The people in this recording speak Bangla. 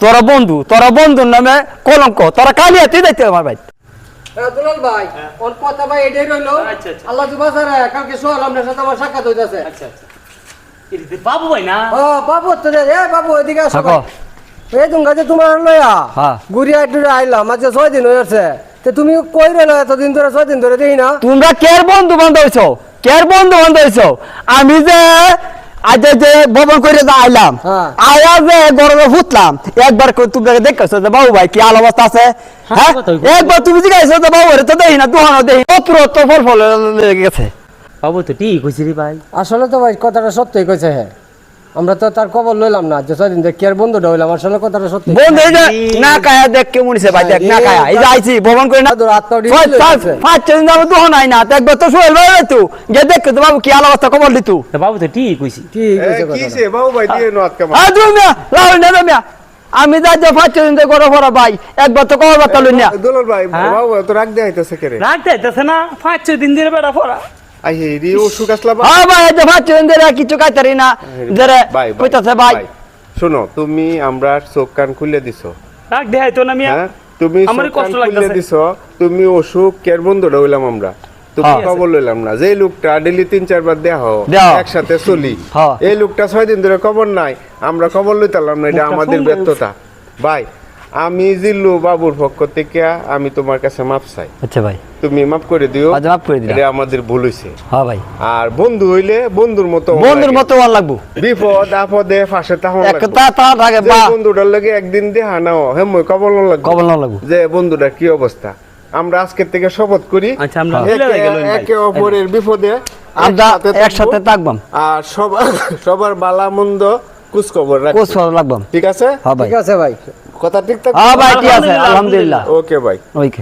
তোরা বন্ধু তোরা বন্ধুর নামে কলঙ্ক তোরা কালিয়া তুই দেখতে আমার ভাই হ্যাঁ, দুলাল ভাই ওর কথা ভাই এটাই রইল। আচ্ছা, আচ্ছা। আল্লাহ দুবা স্যার কালকে সোহাল আপনার সাথে আমার সাক্ষাৎ হইতাছে। আচ্ছা আচ্ছা। বাবু ভাই না? ও বাবু তো রে এ বাবু এদিকে আসো থাকো। এই তুমি তোমার লইয়া হ্যাঁ। ঘুরিয়া টুরে আইলাম আজকে ছয় দিন হয়েছে তে তুমি কই রইল এতদিন ধরে ছয় দিন ধরে দেখি না। তোমরা কের বন্ধু বান্ধব হইছো? কের বন্ধু বান্ধব হইছো? আমি যে আজ যে ভবন করে যে আইলাম হ্যাঁ। আয়া যে গরমে ফুটলাম একবার দেখছ যে বাবু ভাই কি আলো অবস্থা আছে? হ্যাঁ একবার তুমি জিজ্ঞাসা যে বাবু তো দেখি না দুহানো তো ফল ফল লেগে গেছে। বাবু তো ঠিক ভাই। আসলে তো ভাই কথাটা সত্যি কইছে হ্যাঁ আমরা তো তার খবর লইলাম না যে ছয় দিন ধরে কেয়ার বন্ধুটা হইলাম আসলে কথাটা সত্যি। বন্ধু এই যে না কায়া দেখ কেমন হইছে ভাই দেখ না কায়া এই যে আইছি ভবন করে না। পাঁচ- চলে পাঁচ- পাঁচ ছয় দিন যাব দুহান আই না তো একবার তো সোহেল ভাই তো যে দেখ তো বাবু কি আলো অবস্থা খবর দিতু? তো বাবু তো ঠিক কইছি। ঠিক কইছে কি কথাটা। সে বাবু ভাই দিয়ে নো আজকে হ্যাঁ তুমি মিয়া লাউল না মিয়া। আমি যা যা পাঁচ দিন থেকে গরম ভরা ভাই একবার তো খবর বার্তা না। দুলাল ভাই হ্যাঁ? বাবু তো রাগ দিয়ে আইতাছে কে রে রাখতে হইতেছে না পাঁচ দিন ধরে বেড়া পড়া আই অসুখ আসলা হ্যাঁ ভাই এই যে পাঁচ ছয় দিন ধরে কিছু খাইতারি না। যারা কইতাছে ভাই। শোনো তুমি আমরা চোখ কান খুলে দিছো। রাখ দেখাই তো না মিয়া। হ্যাঁ তুমি আমারই কষ্ট লাগতেছে। দিছো তুমি অসুখ কের বন্ধুটা হইলাম আমরা? তুমি হ্যাঁ। খবর লইলাম না। যে লোকটা ডেলি তিন চারবার দেহ। একসাথে চলি। এই লোকটা ছয় দিন ধরে খবর নাই আমরা খবর লইতাম না এটা আমাদের ব্যর্থতা। ভাই আমি জিল্লু বাবুর পক্ষ থেকে আমি তোমার কাছে মাপ চাই। আচ্ছা ভাই। তুমি মাফ করে দিও। আচ্ছা, মাফ করে দিলাম। এটা আমাদের ভুল হইছে। হ্যাঁ ভাই। আর বন্ধু হইলে বন্ধুর মতো বন্ধুর মতো ভালো লাগবো। বিপদ আপদে ফাঁসে তাহন এক তা তা থাকে বা বন্ধুটার লাগে একদিন দেহা নাও হে মই কবল লাগবে। কবল না লাগবো। যে বন্ধুটার কি অবস্থা? আমরা আজকের থেকে শপথ করি। আচ্ছা আমরা একে- গেলাম ভাই। একে অপরের বিপদে আমরা একসাথে থাকব। থাকবাম। আর সবার সবার বালা মন্দ কুচ খবর রাখব। কোচ ভালো লাগবাম। ঠিক আছে? হ্যাঁ ভাই। ঠিক আছে ভাই। কথা ঠিক থাকবে হ্যাঁ ভাই ঠিক আছে আলহামদুলিল্লাহ। ওকে ভাই ওইকে।